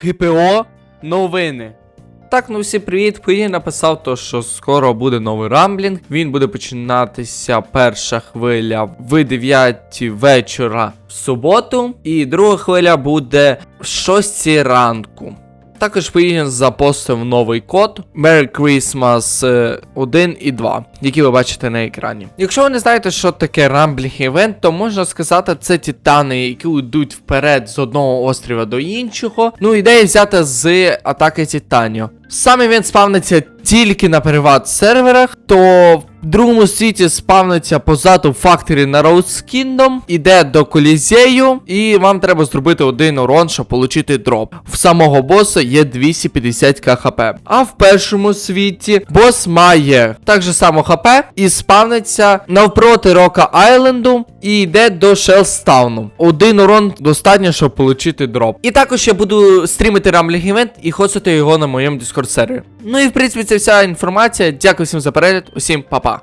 ГПО новини. Так, ну всім привіт. Хуї написав то, що скоро буде новий рамблінг. Він буде починатися перша хвиля в 9 вечора в суботу, і друга хвиля буде в 6 ранку. Також Хуїн запостив новий код Merry Christmas е, 1 і 2, який ви бачите на екрані. Якщо ви не знаєте, що таке рамблінг івент, то можна сказати, це титани, які йдуть вперед з одного острова до іншого. Ну, ідея взята з атаки титанів. Сам він спавниться тільки на приват серверах, то в другому світі спавниться позаду факторі на Kingdom, іде до колізею, і вам треба зробити один урон, щоб отримати дроп. В самого боса є 250 хп. А в першому світі бос має так же само хп і спавниться навпроти Рока Айленду і йде до Шелстауну. Один урон достатньо, щоб отримати дроп. І також я буду стрімити рамблінг івент і хостити його на моєму дискорд сервері. Ну і в принципі це вся інформація. Дякую всім за перегляд, усім па-па.